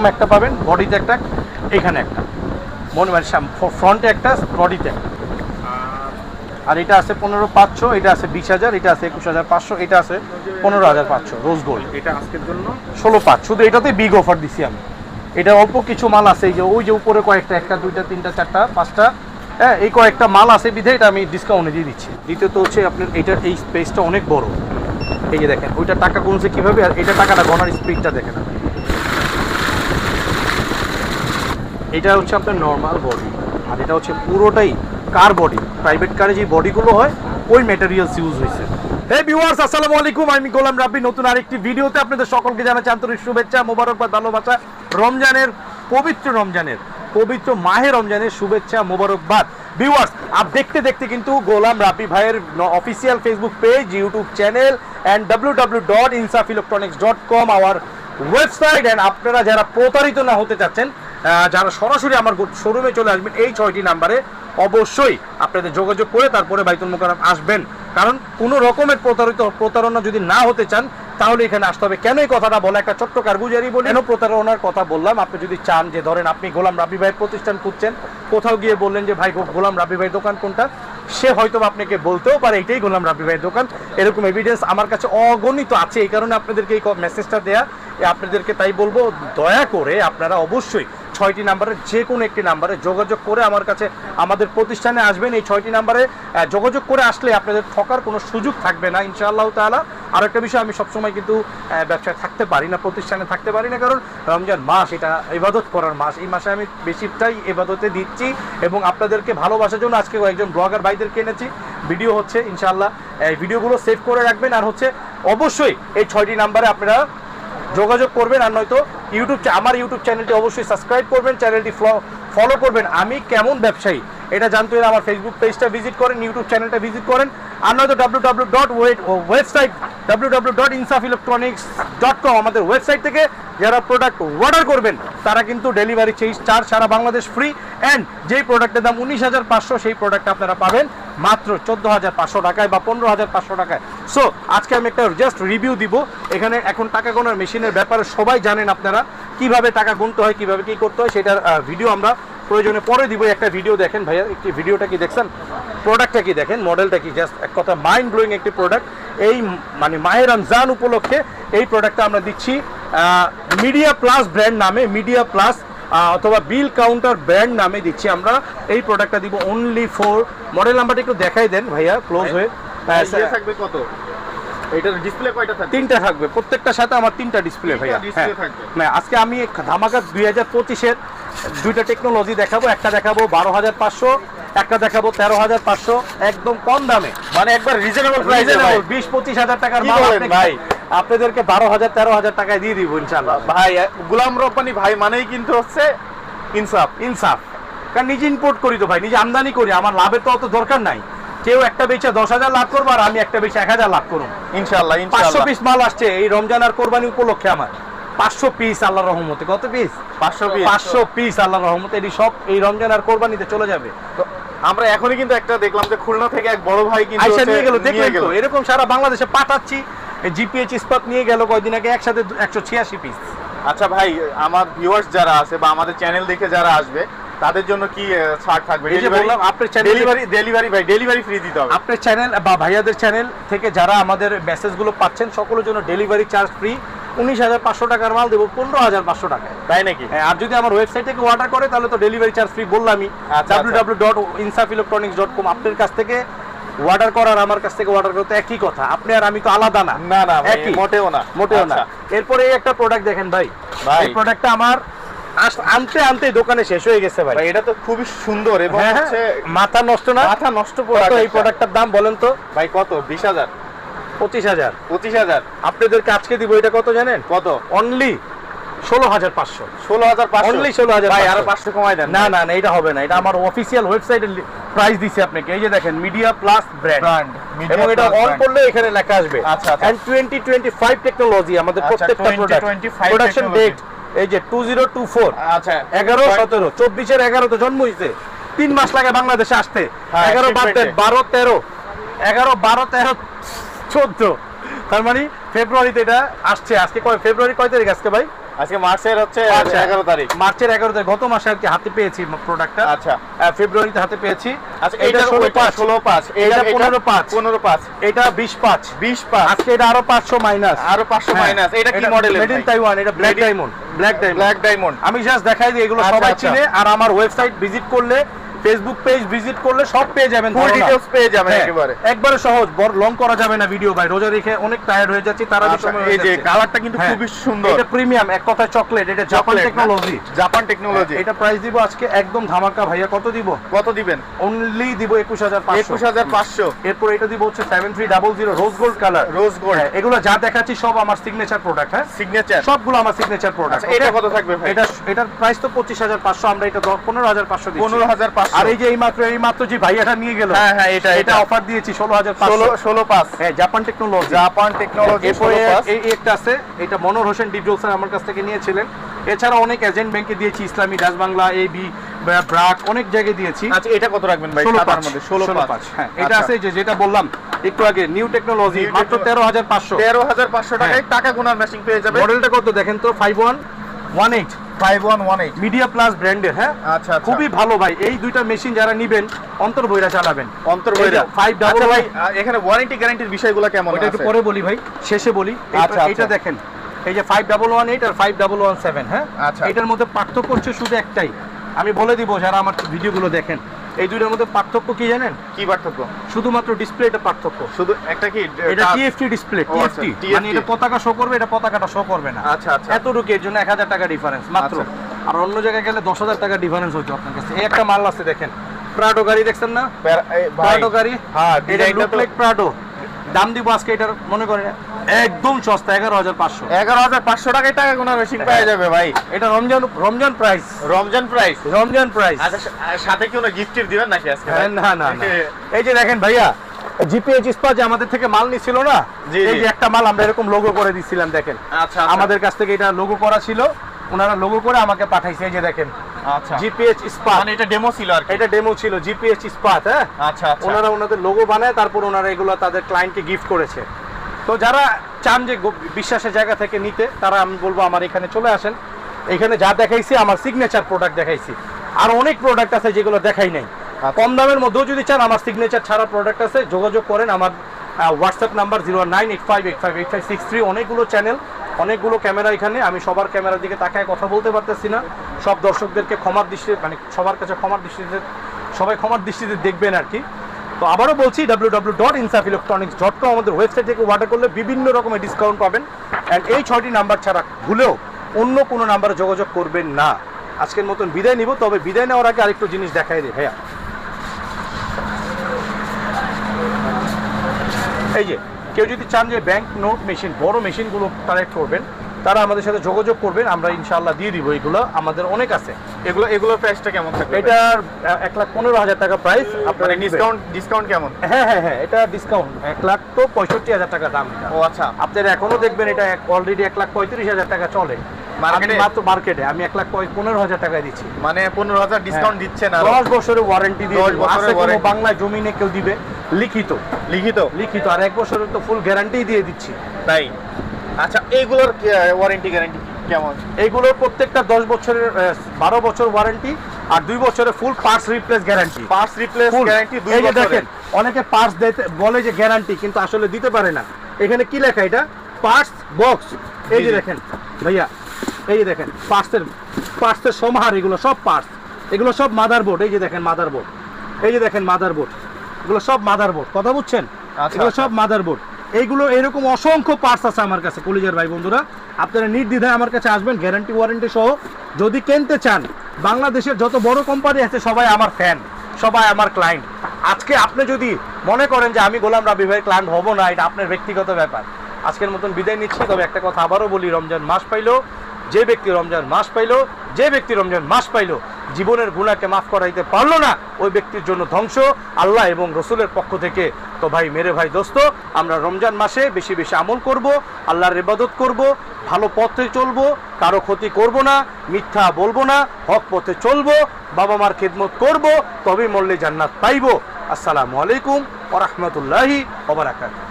এরকম একটা পাবেন বডিতে একটা এখানে একটা। মনে মানে ফ্রন্টে একটা বডিতে একটা। আর এটা আছে পনেরো পাঁচশো এটা আছে বিশ হাজার এটা আছে একুশ হাজার পাঁচশো এটা আছে পনেরো হাজার পাঁচশো রোজ গোল্ড এটা আজকের জন্য? ষোলো পাঁচ শুধু এটাতে বিগ অফার দিছি আমি। এটা অল্প কিছু মাল আছে এই যে ওই যে উপরে কয়েকটা একটা দুইটা তিনটা চারটা পাঁচটা হ্যাঁ এই কয়েকটা মাল আছে বিধে এটা আমি ডিসকাউন্টে দিয়ে দিচ্ছি। দ্বিতীয়ত হচ্ছে আপনার এইটার এই স্পেসটা অনেক বড়। এই যে দেখেন ওইটা টাকা গুনছে কীভাবে আর এটা টাকাটা গনার স্পিডটা দেখেন আপনি। এটা হচ্ছে আপনার নর্মাল বডি আর এটা হচ্ছে পুরোটাই কার বডি প্রাইভেট কারে যে বডিগুলো হয়, ওই ম্যাটেরিয়ালস ইউজ হয়েছে। হে ভিউয়ার্স আসসালামু আলাইকুম। আমি গোলাম রাব্বি। নতুন আরেকটি ভিডিওতে আপনাদের সকলকে জানাচ্ছি আন্তরিক শুভেচ্ছা, মোবারকবাদ, ভালোবাসা। রমজানের, পবিত্র রমজানের, পবিত্র মাহে রমজানের শুভেচ্ছা, মোবারকবাদ। ভিউয়ার্স আপ দেখতে দেখতে কিন্তু গোলাম রাব্বি ভাইয়ের official Facebook page YouTube channel and W W dot Insaf electronics dot com our website and আপনারা যারা প্রতারিত না হতে চাচ্ছেন যারা সরাসরি আমার শোরুমে চলে আসবেন, এই ছয়টি নাম্বারে অবশ্যই আপনাদের যোগাযোগ করে তারপরে বাইতুল মোকাররম আসবেন। কারণ কোনো রকমের প্রতারিত প্রতারণা যদি না হতে চান, তাহলে এখানে আসতে হবে। কেন এই কথাটা বলা? একটা ছোট্ট কারগুজারি বলি। কেন প্রতারণার কথা বললাম? আপনি যদি চান যে ধরেন আপনি গোলাম রাবি ভাইয়ের প্রতিষ্ঠান খুঁজছেন, কোথাও গিয়ে বললেন যে, ভাই গোলাম রাবি ভাই দোকান কোনটা? সে হয়তো আপনাকে বলতেও পারে, এটাই গোলাম রাবি ভাইয়ের দোকান। এরকম এভিডেন্স আমার কাছে অগণিত আছে। এই কারণে আপনাদেরকে এই মেসেজটা দেয়া আপনাদেরকে তাই বলব, দয়া করে আপনারা অবশ্যই ছয়টি নাম্বারে, যে কোনো একটি নাম্বারে যোগাযোগ করে আমার কাছে আমাদের প্রতিষ্ঠানে আসবেন এই ছয়টি নাম্বারে। যোগাযোগ করে আসলে আপনাদের ঠকার কোনো সুযোগ থাকবে না, ইনশাআল্লাহ তাআলা। আর একটা বিষয়, আমি সবসময় কিন্তু ব্যবসায় থাকতে পারি না, প্রতিষ্ঠানে থাকতে পারি না, কারণ রমজান মাস, এটা ইবাদত করার মাস। এই মাসে আমি বেশিটাই ইবাদতে দিচ্ছি এবং আপনাদেরকে ভালোবাসার জন্য আজকে কয়েকজন ব্লগার ভাইদেরকে এনেছি। ভিডিও হচ্ছে, ইনশাআল্লাহ, এই ভিডিওগুলো সেভ করে রাখবেন। আর হচ্ছে, অবশ্যই এই ছয়টি নাম্বারে আপনারা যোগাযোগ করবেন আর নয়তো ইউটিউব আমার ইউটিউব চ্যানেলটি অবশ্যই সাবস্ক্রাইব করবেন, চ্যানেলটি ফলো করবেন। আমি কেমন ব্যবসায়ী? এটা জানতে হলে আমার ফেসবুক পেজটা ভিজিট করেন, ইউটিউব চ্যানেলটা ভিজিট করেন। আর নয়তো W W dot website W W dot Insaf electronics dot com আমাদের ওয়েবসাইট থেকে যারা প্রোডাক্ট অর্ডার করবেন, তারা কিন্তু ডেলিভারি চার্জ সারা বাংলাদেশ ফ্রি অ্যান্ড যেই প্রোডাক্টের দাম উনিশ হাজার পাঁচশো, সেই প্রোডাক্ট আপনারা পাবেন। মাত্র চোদ্দ হাজার পাঁচশো টাকায় বা পনেরো হাজার পাঁচশো টাকায়। সো আজকে আমি একটা জাস্ট রিভিউ দিব। এখানে এখন টাকা গোনার মেশিনের ব্যাপারে সবাই জানেন আপনারা। কীভাবে টাকা গুনতে হয়, কীভাবে কি করতে হয়, সেটার ভিডিও আমরা প্রয়োজনে পরে দিব। একটা ভিডিও দেখেন ভাইয়া, একটি ভিডিওটা কি দেখছেন? প্রোডাক্টটা কি দেখেন? মডেলটা কি? জাস্ট এক কথা মাইন্ড ব্লোয়িং একটি প্রোডাক্ট এই মানে মাহের রমজান উপলক্ষে এই প্রোডাক্টটা আমরা দিচ্ছি মিডিয়া প্লাস ব্র্যান্ড নামে মিডিয়া প্লাস অথবা বিল কাউন্টার ব্র্যান্ড নামে দিচ্ছি আমরা। এই প্রোডাক্টটা দিব অনলি ফোর মডেল নাম্বারটা একটু দেখাই দেন ভাইয়া ক্লোজ হয়ে। হ্যাঁ, ইয়ে থাকবে কত? এটার ডিসপ্লে কয়টা থাকবে? তিনটা থাকবে। প্রত্যেকটার সাথে আমার তিনটা ডিসপ্লে ভাইয়া। হ্যাঁ। না আজকে আমি ধামাকা দুই হাজার পঁচিশের দুইটা টেকনোলজি দেখাবো। একটা দেখাবো বারো হাজার পাঁচশো একটা দেখাবো তেরো হাজার পাঁচশো। একদম কম দামে। মানে একবার রিজনেবল প্রাইসে বিশ পঁচিশ হাজার টাকার মাল ভাই? আপনাদেরকে বারো হাজার তেরো হাজার টাকায় দিয়ে দিব ইনশাল্লাহ ভাই গুলাম রব্বানি ভাই মানেই কিন্তু হচ্ছে ইনসাফ। ইনসাফ। কারণ নিজে ইম্পোর্ট করি তো ভাই নিজে আমদানি করি আমার লাভের তো অত দরকার নাই। কেউ একটা বেচে দশ হাজার লাভ করব আর আমি একটা বেচে এক হাজার লাভ করুন ইনশাআল্লাহ পাঁচশো পিস মাল আসছে এই রমজান আর কোরবানি উপলক্ষে আমার। পাঁচশো পিস আল্লাহ রহমতে কত পিস 500 piece। পাঁচশো পিস আল্লাহ রহমতে এটি সব এই রমজান আর কোরবানিতে চলে যাবে। আমরা এখনই কিন্তু একটা দেখলাম যে খুলনা থেকে এক বড় ভাই কিন্তু নিয়ে গেল দেখলেন গেল তো? এরকম সারা বাংলাদেশে পাঠাচ্ছি জিপিএইচ ইস্পাত নিয়ে গেল কয়দিন আগে একসাথে একশো ছিয়াশি পিস আচ্ছা ভাই আমার ভিউয়ার্স যারা আছে বা আমাদের চ্যানেল দেখে যারা আসবে তাদের জন্য কি ছাড় থাকবে? এই যে বললাম, আপনার ডেলিভারি ডেলিভারি ভাই ডেলিভারি ফ্রি দিতে হবে। আপনার চ্যানেল বা ভাইয়াদের চ্যানেল থেকে যারা আমাদের মেসেজগুলো পাচ্ছেন সকলের জন্য ডেলিভারি চার্জ ফ্রি উনিশ হাজার পাঁচশো টাকার মাল দেবো পনেরো হাজার পাঁচশো টাকায়। তাই নাকি? হ্যাঁ, আর যদি আমার ওয়েবসাইট থেকে অর্ডার করে তাহলে তো ডেলিভারি চার্জ ফ্রি বললামই। W W dot Insaf electronics dot com আপনার কাছ থেকে অর্ডার করার আমার কাছ থেকে অর্ডার করতে একই কথা। আপনি আর আমি তো আলাদা না। না না একই। মোটেও না। মোটেও না। আচ্ছা। এরপরে এই একটা প্রোডাক্ট দেখেন ভাই। ভাই। এই প্রোডাক্টটা আমার আনতে আনতে দোকানে শেষ হয়ে গেছে ভাই। এটা তো খুবই সুন্দর এবং হ্যাঁ, হ্যাঁ, হচ্ছে মাথা নষ্ট না? মাথা নষ্ট প্রোডাক্ট এই প্রোডাক্টটার দাম বলেন তো? ভাই কত? বিশ হাজার। পঁচিশ হাজার। পঁচিশ হাজার। আপনাদেরকে আজকে দিব এটা কত জানেন? কত? অনলি ষোলো হাজার পাঁচশো। ষোলো হাজার পাঁচশো? 16,500 ভাই আরও পাঁচশো কমাই দেন। না না না এটা হবে না। এটা আমার অফিসিয়াল ওয়েবসাইটে প্রাইস দিছে আপনাকে। এই যে দেখেন মিডিয়া প্লাস ব্র্যান্ড এবং এটা অন করলে এখানে লেখা আসবে। আচ্ছা। এন্ড 2025 টেকনোলজি আমাদের প্রত্যেকটা প্রোডাক্ট প্রোডাকশন ডেট এই যে 2024 11 17 24 এর 11 তো জন্ম হইছে। তিন মাস লাগে বাংলাদেশে আসতে। হ্যাঁ, 11 বাদ দেন। 12 13 11 12 13 14 তার মানে ফেব্রুয়ারিতে এটা আসছে। আজকে কয় ফেব্রুয়ারি কয় তারিখ আজকে ভাই? আজকে মার্চের হচ্ছে আচ্ছা। এগারো তারিখ। মার্চের এগারো তারিখ। গত মাসে আর কি হাতে পেয়েছি প্রোডাক্টটা আচ্ছা। ফেব্রুয়ারিতে হাতে পেয়েছি। আচ্ছা এটা এটা ষোলো পাঁচ। ষোলো পাঁচ। এটা পনেরো পাঁচ। পনেরো পাঁচ। এটা বিশ পাঁচ। বিশ পাঁচ। আজকে এটা আরও পাঁচশো মাইনাস আরও পাঁচশো মাইনাস এটা কি মডেল মেড ইন তাইওয়ান এটা black diamond black diamond black diamond আমি জাস্ট দেখাই দিই এগুলো আচ্ছা, সবাই আচ্ছা। চিনে। আর আমার ওয়েবসাইট ভিজিট করলে ফেসবুক পেজ ভিজিট করলে সব পেয়ে যাবেন ফুল। ডিটেলস পেয়ে যাবেন হ্যাঁ, একেবারে। একবারে সহজ বড় লং করা যাবে না ভিডিও ভাই। রোজা রেখে অনেক টায়ার্ড হয়ে যাচ্ছি তারা আচ্ছা, এই যে কালারটা কিন্তু হ্যাঁ। খুবই সুন্দর। এটা প্রিমিয়াম এক কথায় চকলেট এটা জাপান টেকনোলজি জাপান টেকনোলজি এটা প্রাইস দিব আজকে একদম ধামাকা ভাইয়া। কত দিব? কত দিবেন? অনলি দিব একুশ হাজার পাঁচশো। একুশ হাজার পাঁচশো। এরপর এটা দিব হচ্ছে seven three double zero rose gold colour rose gold এগুলো যা দেখাচ্ছি সব আমার সিগনেচার প্রোডাক্ট হ্যাঁ? সিগনেচার সবগুলো আমার সিগনেচার প্রোডাক্ট আচ্ছা এটা কত থাকবে ভাই? এটা এটার প্রাইস তো পঁচিশ হাজার পাঁচশো আমরা এটা পনেরো হাজার পাঁচশো পনেরো হাজার পাঁচশো আর এই যে এই মাত্র এই মাত্র যে ভাইয়াটা নিয়ে গেল হ্যাঁ, হ্যাঁ, এটা, এটা। অফার দিয়েছি ষোলো হাজার ষোলো পাঁচ। হ্যাঁ জাপান টেকনোলজি জাপান টেকনোলজি এরপরে ষোলো পাঁচ। এই এই একটা আছে এটা মনোর হোসেন ডিপজল স্যার আমার কাছ থেকে নিয়েছিলেন। এছাড়া অনেক এজেন্ট ব্যাংকে দিয়েছি Islami Dutch Bangla A B BRAC অনেক জায়গায় দিয়েছি। আচ্ছা এটা কত রাখবেন ভাই? সাদার মধ্যে ষোলো পাঁচ। হ্যাঁ এটা আছে যে যেটা বললাম একটু আগে নিউ টেকনোলজি মাত্র techno- তেরো হাজার পাঁচশো। তেরো হাজার পাঁচশো টাকায় টাকা গুনার মেশিন পেয়ে যাবে মডেলটা কত দেখেন তো? Five one one eight five one one eight Midea plus ব্র্যান্ডের হ্যাঁ? আচ্ছা আচ্ছা। খুবই ভালো ভাই। এই দুইটা মেশিন যারা নিবেন অন্তর বইরা চালাবেন। অন্তর বইরা। ফাইভ ডাবল আচ্ছা ভাই এখানে ওয়ারেন্টি গ্যারান্টির বিষয়গুলো কেমন এটা একটু পরে বলি ভাই শেষে বলি। এটা- আচ্ছা, দেখেন এই যে ফাইভ ডাবল ওয়ান এইট আর ফাইভ ডাবল ওয়ান সেভেন হ্যাঁ? আচ্ছা। এটার মধ্যে পার্থক্য হচ্ছে শুধু একটাই। আমি বলে দিব যারা আমার ভিডিওগুলো দেখেন। এই দুইটার মধ্যে পার্থক্য কি জানেন? কি পার্থক্য? শুধুমাত্র ডিসপ্লেটা পার্থক্য। শুধু একটা কি এটা? টিএফটি ডিসপ্লে টিএফটি মানে এটা পতাকা শো করবে এটা পতাকাটা শো করবে না। আচ্ছা আচ্ছা। এতটুকু এর জন্য এক হাজার টাকা ডিফারেন্স মাত্র। আচ্ছা। আর অন্য জায়গায় গেলে দশ হাজার টাকা ডিফারেন্স হচ্ছে আপনার কাছে। এই একটা মাল আছে দেখেন। প্রাডো গাড়ি দেখছেন না? প্রাডো গাড়ি। হ্যাঁ এটা লুক লাইক প্রাডো দাম দিব আজকে এটার মনে করেন একদম সস্তা এগারো হাজার পাঁচশো। এগারো হাজার পাঁচশো টাকায় টাকা গুনার মেশিন। পেয়ে যাবে ভাই। এটা Ramzan Ramzan price Ramzan price Ramzan price আচ্ছা সাথে কি কোনো গিফট দিবেন নাকি আজকে হ্যাঁ, না না এই যে দেখেন ভাইয়া জিপিএইচ ইস্পাত যে আমাদের থেকে মাল নিছিল না এই যে একটা মাল আমরা এরকম লোগো করে দিছিলাম দেখেন। আচ্ছা আমাদের কাছ থেকে এটা লোগো করা ছিল ওনারা লোগো করে আমাকে পাঠাইছে এই যে দেখেন। আচ্ছা। জিপিএইচ ইস্পাত মানে এটা ডেমো ছিল আর এটা ডেমো ছিল জিপিএইচ ইস্পাত হ্যাঁ? আচ্ছা আচ্ছা। ওনারা ওনাদের লোগো বানায় তারপর ওনারা এগুলো তাদের ক্লায়েন্টকে গিফট করেছে। তো যারা চান যে বিশ্বাসের জায়গা থেকে নিতে তারা আমি বলব আমার এখানে চলে আসেন। এখানে যা দেখাইছি আমার সিগনেচার প্রোডাক্ট দেখাইছি। আর অনেক প্রোডাক্ট আছে যেগুলো দেখাই নাই। আচ্ছা। কম দামের মধ্যেও যদি চান আমার সিগনেচার ছাড়া প্রোডাক্ট আছে যোগাযোগ করেন আমার WhatsApp number zero nine eight five eight five eight five six three অনেকগুলো চ্যানেল অনেকগুলো ক্যামেরা এখানে আমি সবার ক্যামেরার দিকে তাকায় কথা বলতে পারতেছি না। সব দর্শকদেরকে ক্ষমার দৃষ্টিতে মানে সবার কাছে ক্ষমার দৃষ্টিতে, সবাই ক্ষমার দৃষ্টিতে দেখবেন আর কি। তো আবারও বলছি ডাব্লিউ ডাব্লিউ ডট ইলেকট্রনিক্স আমাদের ওয়েবসাইট থেকে অর্ডার করলে বিভিন্ন রকমের ডিসকাউন্ট পাবেন। অ্যান্ড এই ছয়টি নাম্বার ছাড়া ভুলেও অন্য কোনো নাম্বারে যোগাযোগ করবেন না। আজকের মতন বিদায় নিব, তবে বিদায় নেওয়ার আগে আরেকটু জিনিস দেখাই দিই ভাইয়া। এই যে, কেউ যদি চান যে ব্যাংক নোট মেশিন বড় মেশিনগুলো কালেক্ট করবেন তারা আমাদের সাথে যোগাযোগ করবেন আমরা ইনশাআল্লাহ দিয়ে দিব এগুলো। আমাদের অনেক আছে। এগুলো এগুলোর প্রাইসটা কেমন থাকবে? এটার এক লাখ পনেরো হাজার টাকা প্রাইস মানে ডিসকাউন্ট ডিসকাউন্ট কেমন? হ্যাঁ হ্যাঁ হ্যাঁ এটা ডিসকাউন্ট এক লাখ তো পঁয়ষট্টি হাজার টাকা দাম ও আচ্ছা। আপনারা এখনও দেখবেন এটা অলরেডি এক লাখ পঁয়ত্রিশ হাজার টাকা চলে। মাত্র মার্কেটে আমি এক লাখ পনেরো হাজার টাকায় দিচ্ছি। মানে পনেরো হাজার ডিসকাউন্ট দিচ্ছেন আর। দশ বছরের ওয়ারেন্টি দিয়ে দশ দিব। বছরের আছে কোনো warranty। বাংলা জমিনে কেউ দিবে? লিখিত। লিখিত? লিখিত। আর এক বছরের তো ফুল গ্যারান্টি দিয়ে দিচ্ছি। তাই? আচ্ছা এইগুলোর ওয়ারেন্টি গ্যারান্টি কেমন? এইগুলোর প্রত্যেকটা দশ বছরের বারো বছর ওয়ারেন্টি আর দুই বছরের full parts replace guarantee parts replace. Guarantee দুই বছরের। দেখেন অনেকে পার্টস দিতে বলে যে গ্যারান্টি কিন্তু আসলে দিতে পারে না। এখানে কি লেখা এটা? পার্টস বক্স এই যে দেখেন ভাইয়া এই যে দেখেন পার্টসের পার্টসের সমাহার এগুলো সব পার্টস এগুলো সব মাদারবোর্ড এই যে দেখেন মাদারবোর্ড এই যে দেখেন মাদারবোর্ড এগুলো সব মাদারবোর্ড কথা বুঝছেন? আচ্ছা, এগুলো আচ্ছা। সব মাদারবোর্ড এইগুলো এরকম অসংখ্য পার্টস আছে আমার কাছে, কলিজার ভাই বন্ধুরা। আপনারা নির্দ্বিধায় আমার কাছে আসবেন গ্যারান্টি ওয়ারেন্টি সহ। যদি কিনতে চান, বাংলাদেশের যত বড় কোম্পানি আছে, সবাই আমার ফ্যান সবাই আমার ক্লায়েন্ট আজকে আপনি যদি মনে করেন যে আমি গোলাম রাবি ভাই ক্লায়েন্ট হব না, এটা আপনার ব্যক্তিগত ব্যাপার। আজকের মতন বিদায় নিচ্ছি, তবে একটা কথা আবারও বলি, রমজান মাস পাইলো, যে ব্যক্তি রমজান মাস পাইলো, যে ব্যক্তি রমজান মাস পাইলো জীবনের গুণাকে মাফ করাইতে পারল না, ওই ব্যক্তির জন্য ধ্বংস। আল্লাহ এবং রসুলের পক্ষ থেকে, তো ভাই, মেরে ভাই, দোস্ত, আমরা রমজান মাসে বেশি বেশি আমল করব, আল্লাহর ইবাদত করব, ভালো পথে চলবো, কারও ক্ষতি করব না, মিথ্যা বলব না, হক পথে চলবো, বাবা মার খেদমত করব, তবেই মল্লে জান্নাত পাইব। আসসালামু আলাইকুম ওরহমতুল্লাহি ওবরাকাতুহু